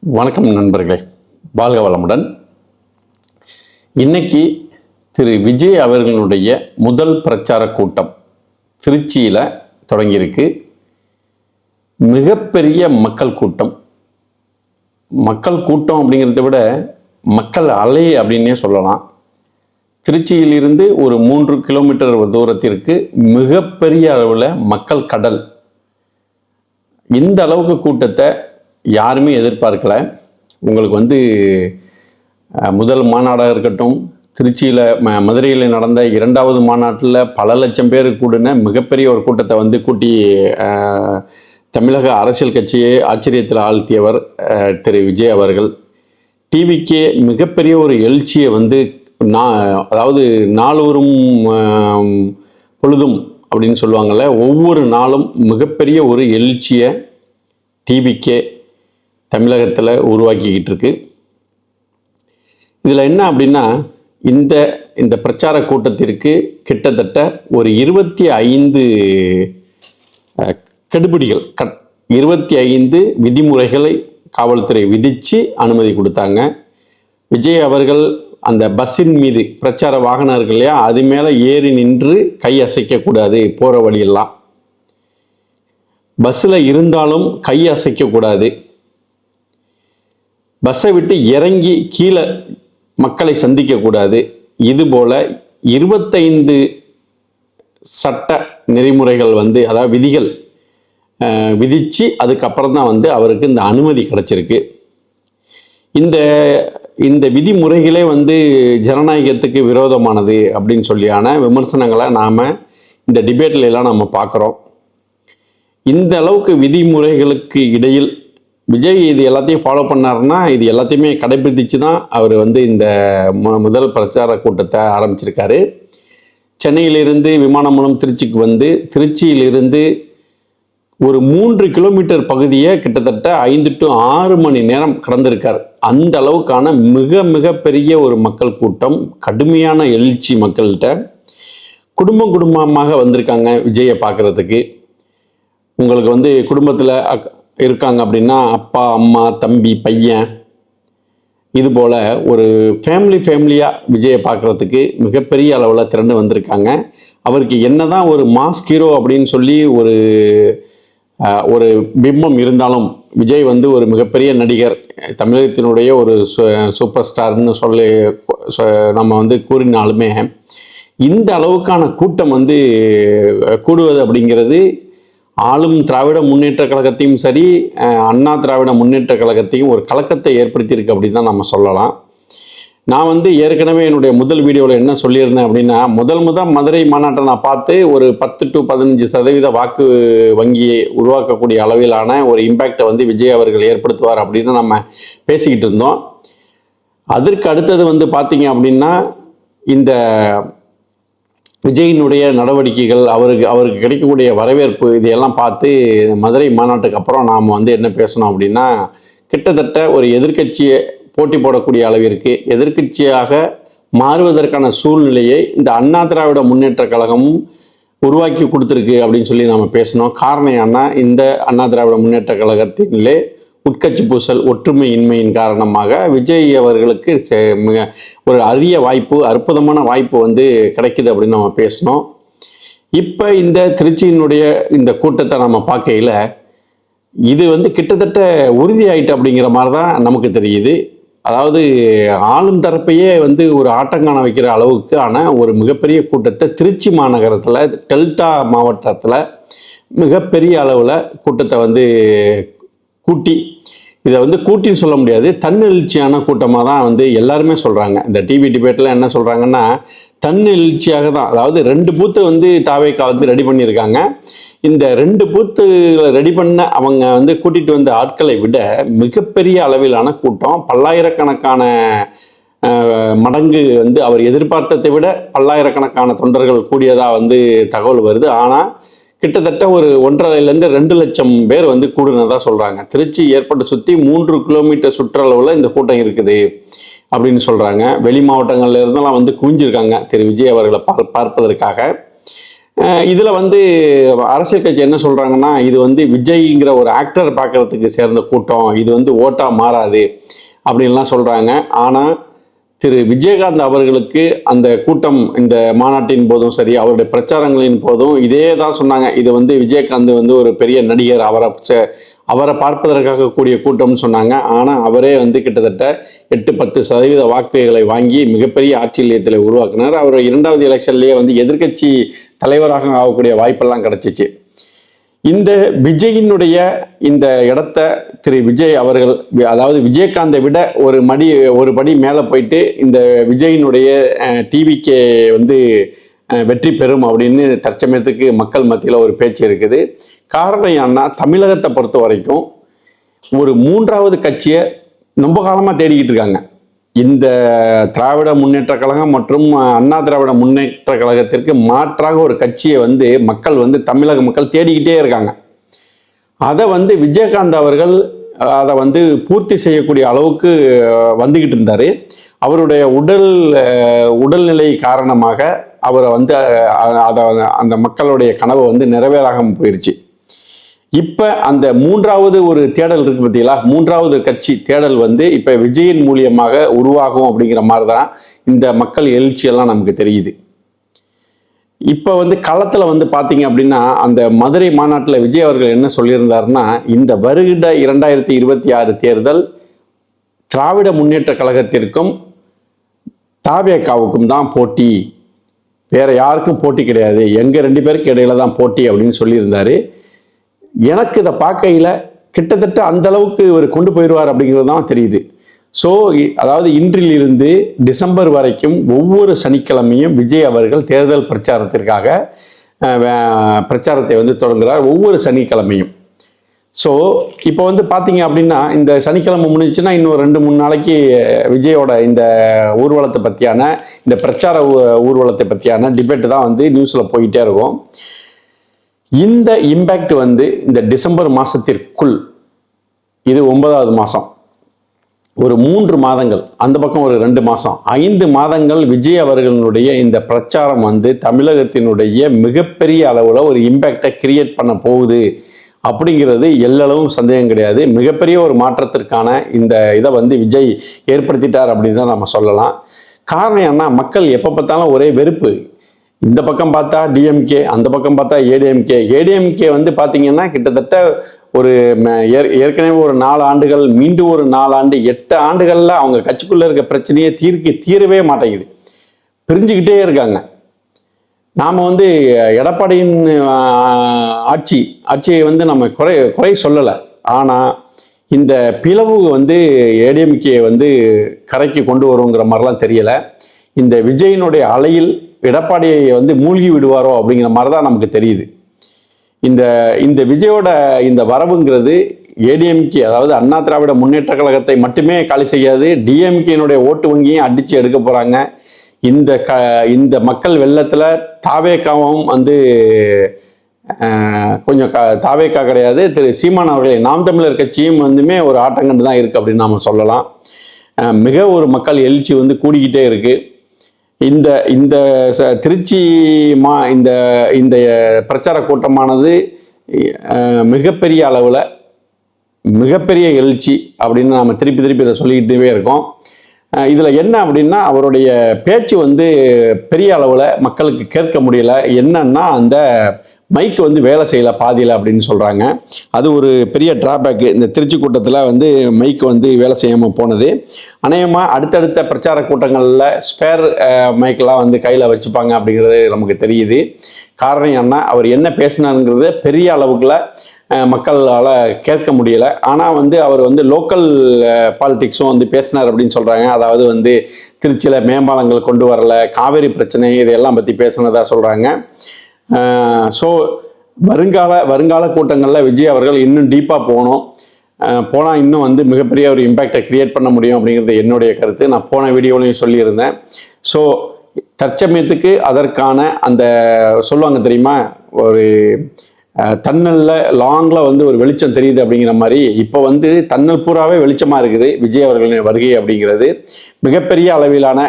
வணக்கம் நண்பர்களே. வாழ்க வளமுடன். இன்னைக்கு திரு விஜய் அவர்களுடைய முதல் பிரச்சார கூட்டம் திருச்சியில் தொடங்கியிருக்கு. மிகப்பெரிய மக்கள் கூட்டம். மக்கள் கூட்டம் அப்படிங்கிறத விட மக்கள் அலை அப்படின்னே சொல்லலாம். திருச்சியிலிருந்து ஒரு மூன்று கிலோமீட்டர் தூரத்திற்கு மிகப்பெரிய அளவில் மக்கள் கடல். இந்த அளவுக்கு கூட்டத்தை யாருமே எதிர்பார்க்கல. உங்களுக்கு வந்து முதல் மாநாடாக இருக்கட்டும் திருச்சியில் ம மதுரையில் நடந்த இரண்டாவது மாநாட்டில் பல லட்சம் பேர் கூடின மிகப்பெரிய ஒரு கூட்டத்தை வந்து கூட்டி தமிழக அரசியல் கட்சியை ஆச்சரியத்தில் ஆழ்த்தியவர் திரு. விஜய் அவர்கள். டிவிக்கே மிகப்பெரிய ஒரு எழுச்சியை வந்து நான் அதாவது நாளொரும் பொழுதும் அப்படின்னு சொல்லுவாங்கள்ல ஒவ்வொரு நாளும் மிகப்பெரிய ஒரு எழுச்சியை டிவிக்கே தமிழகத்தில் உருவாக்கிக்கிட்டு இருக்கு இதில் என்ன அப்படின்னா இந்த இந்த பிரச்சார கூட்டத்திற்கு கிட்டத்தட்ட ஒரு இருபத்தி ஐந்து கெடுபிடிகள் கட் இருபத்தி ஐந்து விதிமுறைகளை காவல்துறை விதித்து அனுமதி கொடுத்தாங்க. விஜய் அவர்கள் அந்த பஸ்ஸின் மீது பிரச்சார வாகனம் இருக்கு இல்லையா அது மேலே ஏறி நின்று கை அசைக்கக்கூடாது போகிற வழியெல்லாம். பஸ்ஸில் இருந்தாலும் கை அசைக்கக்கூடாது பஸ்ஸை விட்டு இறங்கி கீழே மக்களை சந்திக்கக்கூடாது இதுபோல் இருபத்தைந்து சட்ட நெறிமுறைகள் வந்து அதாவது விதிகள் விதித்து அதுக்கப்புறம் தான் வந்து அவருக்கு இந்த அனுமதி கிடைச்சிருக்கு. இந்த இந்த விதிமுறைகளே வந்து ஜனநாயகத்துக்கு விரோதமானது அப்படின்னு சொல்லியான விமர்சனங்களை நாம் இந்த டிபேட்ல எல்லாம் நம்ம பார்க்குறோம். இந்த அளவுக்கு விதிமுறைகளுக்கு இடையில் விஜய் இது எல்லாத்தையும் ஃபாலோ பண்ணாருன்னா இது எல்லாத்தையுமே கடைபிடிச்சு தான் அவர் வந்து இந்த முதல் பிரச்சார கூட்டத்தை ஆரம்பிச்சிருக்காரு. சென்னையிலிருந்து விமானம் மூலம் திருச்சிக்கு வந்து திருச்சியிலிருந்து ஒரு மூன்று கிலோமீட்டர் பகுதியை கிட்டத்தட்ட ஐந்து டு ஆறு மணி நேரம் கடந்திருக்கார். அந்த அளவுக்கான மிக மிக பெரிய ஒரு மக்கள் கூட்டம் கடுமையான எழுச்சி மக்கள்கிட்ட குடும்பம் குடும்பமாக வந்திருக்காங்க விஜயை பார்க்கறதுக்கு. உங்களுக்கு வந்து குடும்பத்தில் இருக்காங்க அப்படின்னா அப்பா அம்மா தம்பி பையன். இது போல் ஒரு ஃபேமிலி ஃபேமிலியாக விஜயை பார்க்குறதுக்கு மிகப்பெரிய அளவில் திரண்டு வந்திருக்காங்க. அவருக்கு என்ன தான் ஒரு மாஸ் ஹீரோ அப்படின்னு சொல்லி ஒரு ஒரு பிம்பம் இருந்தாலும் விஜய் வந்து ஒரு மிகப்பெரிய நடிகர். தமிழகத்தினுடைய ஒரு சு- சூப்பர் ஸ்டார்னு சொல்லி நம்ம வந்து கூறினாலுமே இந்த அளவுக்கான கூட்டம் வந்து கூடுவது அப்படிங்கிறது ஆளும் திராவிட முன்னேற்ற கழகத்தையும் சரி அண்ணா திராவிட முன்னேற்ற கழகத்தையும் ஒரு கலக்கத்தை ஏற்படுத்தியிருக்கு அப்படின்னு தான் நம்ம சொல்லலாம். நான் வந்து ஏற்கனவே என்னுடைய முதல் வீடியோவில் என்ன சொல்லியிருந்தேன் அப்படின்னா முதல் முதல் மதுரை மாநாட்டை நான் பார்த்து ஒரு பத்து டு பதினஞ்சு சதவீத வாக்கு வங்கியை உருவாக்கக்கூடிய அளவிலான ஒரு இம்பேக்டை வந்து விஜய் அவர்கள் ஏற்படுத்துவார் அப்படின்னு நம்ம பேசிக்கிட்டு இருந்தோம். அதற்கு அடுத்தது வந்து பார்த்தீங்க அப்படின்னா இந்த விஜயினுடைய நடவடிக்கைகள் அவருக்கு அவருக்கு கிடைக்கக்கூடிய வரவேற்பு இதையெல்லாம் பார்த்து மதுரை மாநாட்டுக்கு அப்புறம் நாம் வந்து என்ன பேசணும் அப்படின்னா கிட்டத்தட்ட ஒரு எதிர்க்கட்சியை போட்டி போடக்கூடிய அளவிற்கு எதிர்க்கட்சியாக மாறுவதற்கான சூழ்நிலையை இந்த அண்ணா திராவிட முன்னேற்ற கழகமும் உருவாக்கி கொடுத்துருக்கு அப்படின்னு சொல்லி நம்ம பேசணும். காரணம் என்ன இந்த அண்ணா திராவிட முன்னேற்ற கழகத்திலே உட்கட்சி பூசல் ஒற்றுமையின்மையின் காரணமாக விஜய் அவர்களுக்கு மிக ஒரு அரிய வாய்ப்பு அற்புதமான வாய்ப்பு வந்து கிடைக்குது அப்படின்னு நம்ம பேசணும். இப்போ இந்த திருச்சியினுடைய இந்த கூட்டத்தை நம்ம பார்க்கையில் இது வந்து கிட்டத்தட்ட உறுதியாயிட்டு அப்படிங்கிற மாதிரி தான் நமக்கு தெரியுது. அதாவது ஆளும் தரப்பையே வந்து ஒரு ஆட்டங்கான வைக்கிற அளவுக்கு ஆனால் ஒரு மிகப்பெரிய கூட்டத்தை திருச்சி மாநகரத்தில் டெல்டா மாவட்டத்தில் மிகப்பெரிய அளவில் கூட்டத்தை வந்து கூட்டி. இதை வந்து கூட்டின்னு சொல்ல முடியாது. தன்னெழுச்சியான கூட்டமாக தான் வந்து எல்லாருமே சொல்கிறாங்க இந்த டிவி டிபேட்டில் என்ன சொல்கிறாங்கன்னா தன்னெழுச்சியாக தான் அதாவது ரெண்டு பூத்தை வந்து தாவே காலத்து ரெடி பண்ணியிருக்காங்க. இந்த ரெண்டு பூத்துகளை ரெடி பண்ண அவங்க வந்து கூட்டிகிட்டு வந்த ஆட்களை விட மிகப்பெரிய அளவிலான கூட்டம் பல்லாயிரக்கணக்கான மடங்கு வந்து அவர் எதிர்பார்த்ததை விட பல்லாயிரக்கணக்கான தொண்டர்கள் கூடியதாக வந்து தகவல் வருது. ஆனால் கிட்டத்தட்ட ஒரு ஒன்றரைலேருந்து ரெண்டு லட்சம் பேர் வந்து கூடுனதாக சொல்கிறாங்க திருச்சி ஏற்பட்டு சுற்றி மூன்று கிலோமீட்டர் சுற்றளவில் இந்த கூட்டம் இருக்குது அப்படின்னு சொல்கிறாங்க வெளி மாவட்டங்கள்ல இருந்தெல்லாம் வந்து குவிஞ்சிருக்காங்க திரு. விஜய் அவர்களை பார் பார்ப்பதற்காக. இதில் வந்து அரசியல் கட்சி என்ன சொல்கிறாங்கன்னா இது வந்து விஜய்ங்கிற ஒரு ஆக்டர் பார்க்கறதுக்கு சேர்ந்த கூட்டம். இது வந்து ஓட்டாக மாறாது அப்படின்லாம் சொல்கிறாங்க ஆனால் திரு விஜயகாந்த் அவர்களுக்கு அந்த கூட்டம் இந்த மாநாட்டின் போதும் சரி அவருடைய பிரச்சாரங்களின் போதும் இதே தான் சொன்னாங்க. இது வந்து விஜயகாந்த் வந்து ஒரு பெரிய நடிகர் அவரை ச- அவரை பார்ப்பதற்காக கூடிய கூட்டம்னு சொன்னாங்க. ஆனால் அவரே வந்து கிட்டத்தட்ட எட்டு பத்து சதவீத வாக்குகளை வாங்கி மிகப்பெரிய ஆட்சி நிலையத்தில் உருவாக்குனார். அவர் இரண்டாவது எலெக்ஷன்லேயே வந்து எதிர்க்கட்சி தலைவராக ஆகக்கூடிய வாய்ப்பெல்லாம் கிடச்சிச்சு. இந்த விஜயினுடைய இந்த இடத்த திரு விஜய் அவர்கள் அதாவது விஜயகாந்தை விட ஒரு மடி ஒரு படி மேலே போயிட்டு இந்த விஜயினுடைய டிவிக்கே வந்து வெற்றி பெறும் அப்படின்னு தற்சமயத்துக்கு மக்கள் மத்தியில் ஒரு பேச்சு இருக்குது. காரணம் ஏன்னா தமிழகத்தை பொறுத்த வரைக்கும் ஒரு மூன்றாவது கட்சியை ரொம்ப காலமாக தேடிக்கிட்டு இருக்காங்க. இந்த திராவிட முன்னேற்ற கழகம் மற்றும் அண்ணா திராவிட முன்னேற்ற கழகத்திற்கு மாற்றாக ஒரு கட்சியை வந்து மக்கள் வந்து தமிழக மக்கள் தேடிக்கிட்டே இருக்காங்க. அதை வந்து விஜயகாந்த் அவர்கள் அதை வந்து பூர்த்தி செய்யக்கூடிய அளவுக்கு வந்துக்கிட்டு இருந்தார். அவருடைய உடல் உடல்நிலை காரணமாக அவரை வந்து அதை அந்த மக்களுடைய கனவு வந்து நிறைவேறாமல் போயிடுச்சு இப்போ அந்த மூன்றாவது ஒரு தேடல் இருக்கு பார்த்தீங்களா மூன்றாவது கட்சி தேடல் வந்து இப்போ விஜயின் மூலியமாக உருவாகும் அப்படிங்கிற மாதிரி தான் இந்த மக்கள் எழுச்சியெல்லாம் நமக்கு தெரியுது. இப்போ வந்து களத்தில் வந்து பார்த்தீங்க அப்படின்னா அந்த மதுரை மாநாட்டில் விஜய் அவர்கள் என்ன சொல்லியிருந்தாருன்னா இந்த வருகிட இரண்டாயிரத்தி இருபத்தி ஆறு தேர்தல் திராவிட முன்னேற்ற கழகத்திற்கும் தாவேக்காவுக்கும் தான் போட்டி. வேற யாருக்கும் போட்டி கிடையாது. எங்கள் ரெண்டு பேருக்கு இடையில தான் போட்டி அப்படின்னு சொல்லியிருந்தாரு. எனக்கு இதை பார்க்கையில் கிட்டத்தட்ட அந்த அளவுக்கு இவர் கொண்டு போயிடுவார் அப்படிங்கிறது தான் தெரியுது. ஸோ அதாவது இன்றிலிருந்து டிசம்பர் வரைக்கும் ஒவ்வொரு சனிக்கிழமையும் விஜய் அவர்கள் தேர்தல் பிரச்சாரத்திற்காக வே- பிரச்சாரத்தை வந்து தொடங்குகிறார் ஒவ்வொரு சனிக்கிழமையும். ஸோ இப்போ வந்து பார்த்தீங்க அப்படின்னா இந்த சனிக்கிழமை முடிஞ்சுன்னா இன்னும் ரெண்டு மூணு நாளைக்கு விஜயோட இந்த ஊர்வலத்தை பற்றியான இந்த பிரச்சார ஊ- ஊர்வலத்தை பற்றியான டிபேட்டு தான் வந்து நியூஸில் போயிட்டே இருக்கும். இந்த இம்பேக்ட் வந்து இந்த டிசம்பர் மாதத்திற்குள் இது ஒன்பதாவது மாதம் ஒரு மூன்று மாதங்கள் அந்த பக்கம் ஒரு ரெண்டு மாதம் ஐந்து மாதங்கள் விஜய் அவர்களுடைய இந்த பிரச்சாரம் வந்து தமிழகத்தினுடைய மிகப்பெரிய அளவில் ஒரு இம்பேக்டை கிரியேட் பண்ண போகுது அப்படிங்கிறது எல்லளவும் சந்தேகம் கிடையாது. மிகப்பெரிய ஒரு மாற்றத்திற்கான இந்த இதை வந்து விஜய் ஏற்படுத்திட்டார் அப்படின்னு தான் நம்ம சொல்லலாம். காரணம் என்ன மக்கள் எப்போ பார்த்தாலும் ஒரே வெறுப்பு. இந்த பக்கம் பார்த்தா டிஎம்கே அந்த பக்கம் பார்த்தா ஏடிஎம்கே ஏடிஎம்கே வந்து பார்த்தீங்கன்னா கிட்டத்தட்ட ஒரு ஏற்கனவே ஒரு நாலு ஆண்டுகள் மீண்டும் ஒரு நாலு ஆண்டு எட்டு ஆண்டுகளில் அவங்க கட்சிக்குள்ளே இருக்க பிரச்சனையே தீர்க்க தீரவே மாட்டேங்குது. பிரிஞ்சுக்கிட்டே இருக்காங்க. நாம் வந்து எடப்பாடியின் ஆட்சி ஆட்சியை வந்து நம்ம குறை குறை சொல்லலை. ஆனால் இந்த பிளவு வந்து ஏடிஎம்கே வந்து கரைக்கு கொண்டு வருங்கிற மாதிரிலாம் தெரியலை. இந்த விஜயினுடைய அலையில் எடப்பாடியை வந்து மூழ்கி விடுவாரோ அப்படிங்கிற மாதிரி தான் நமக்கு தெரியுது. இந்த இந்த விஜயோட இந்த வரவுங்கிறது ஏடிஎம்கே அதாவது அண்ணா திராவிட முன்னேற்ற கழகத்தை மட்டுமே காலி செய்யாது டிஎம்கேனுடைய ஓட்டு வங்கியும் அடித்து எடுக்க போகிறாங்க இந்த க இந்த மக்கள் வெள்ளத்தில் தாவேக்காவும் வந்து கொஞ்சம் க தாவேக்கா கிடையாது. திரு சீமான் அவர்களை நாம் தமிழர் கட்சியும் வந்துமே ஒரு ஆட்டங்கண்டு தான் இருக்குது அப்படின்னு நாம் சொல்லலாம். மிக ஒரு மக்கள் எழுச்சி வந்து கூடிக்கிட்டே இருக்குது இந்த இந்த ச- திருச்சி மா இந்த இந்த பிரச்சார கூட்டமானது மிகப்பெரிய அளவில் மிகப்பெரிய எழுச்சி அப்படின்னு நாம் திருப்பி திருப்பி இதை சொல்லிக்கிட்டே இருக்கோம். இதில் என்ன அப்படின்னா அவருடைய பேச்சு வந்து பெரிய அளவில் மக்களுக்கு கேட்க முடியல. என்னன்னா அந்த மைக் வந்து வேலை செய்யல பாதியில் அப்படின்னு சொல்கிறாங்க அது ஒரு பெரிய டிராபேக்கு இந்த திருச்சி கூட்டத்தில் வந்து மைக் வந்து வேலை செய்யாமல் போனது. அநேகமாக அடுத்தடுத்த பிரச்சார கூட்டங்களில் ஸ்பேர் மைக்கெலாம் வந்து கையில் வச்சுப்பாங்க அப்படிங்கிறது நமக்கு தெரியுது. காரணம் என்ன அவர் என்ன பேசினாருங்கிறது பெரிய அளவுக்குள்ள மக்களால் கேட்க முடியலை. ஆனால் வந்து அவர் வந்து லோக்கல் பாலிடிக்ஸும் வந்து பேசினார் அப்படின்னு சொல்கிறாங்க அதாவது வந்து திருச்சியில் மேம்பாலங்கள் கொண்டு வரல காவேரி பிரச்சனை இதையெல்லாம் பற்றி பேசினதா சொல்கிறாங்க ஸோ வருங்கால வருங்கால கூட்டங்களில் விஜய் அவர்கள் இன்னும் டீப்பாக போகணும். போனால் இன்னும் வந்து மிகப்பெரிய ஒரு இம்பேக்டை கிரியேட் பண்ண முடியும் அப்படிங்கிறது என்னுடைய கருத்து. நான் போன வீடியோலையும் சொல்லியிருந்தேன். ஸோ தற்சமயத்துக்கு அதற்கான அந்த சொல்லுவாங்க தெரியுமா? ஒரு தன்னல்ல லாங்கில் வந்து ஒரு வெளிச்சம் தெரியுது அப்படிங்கிற மாதிரி இப்போ வந்து தன்னல் பூராவே வெளிச்சமாக இருக்குது விஜய் அவர்களின் வருகை அப்படிங்கிறது. மிகப்பெரிய அளவிலான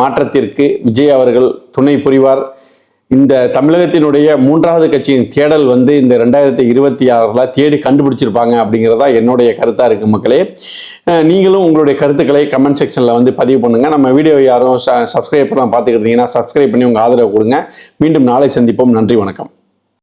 மாற்றத்திற்கு விஜய் அவர்கள் துணை புரிவார். இந்த தமிழகத்தினுடைய மூன்றாவது கட்சியின் தேடல் வந்து இந்த ரெண்டாயிரத்தி இருபத்தி ஆறில் தேடி கண்டுபிடிச்சிருப்பாங்க அப்படிங்கிறதா என்னுடைய கருத்தாக இருக்கு மக்களே. நீங்களும் உங்களுடைய கருத்துக்களை கமெண்ட் செக்ஷனில் வந்து பதிவு பண்ணுங்க. நம்ம வீடியோ யாரும் சப்ஸ்கிரைப் பண்ண பார்த்துக்கிட்டீங்கன்னா சப்ஸ்கிரைப் பண்ணி உங்கள் ஆதரவு கொடுங்க. மீண்டும் நாளை சந்திப்போம். நன்றி வணக்கம்.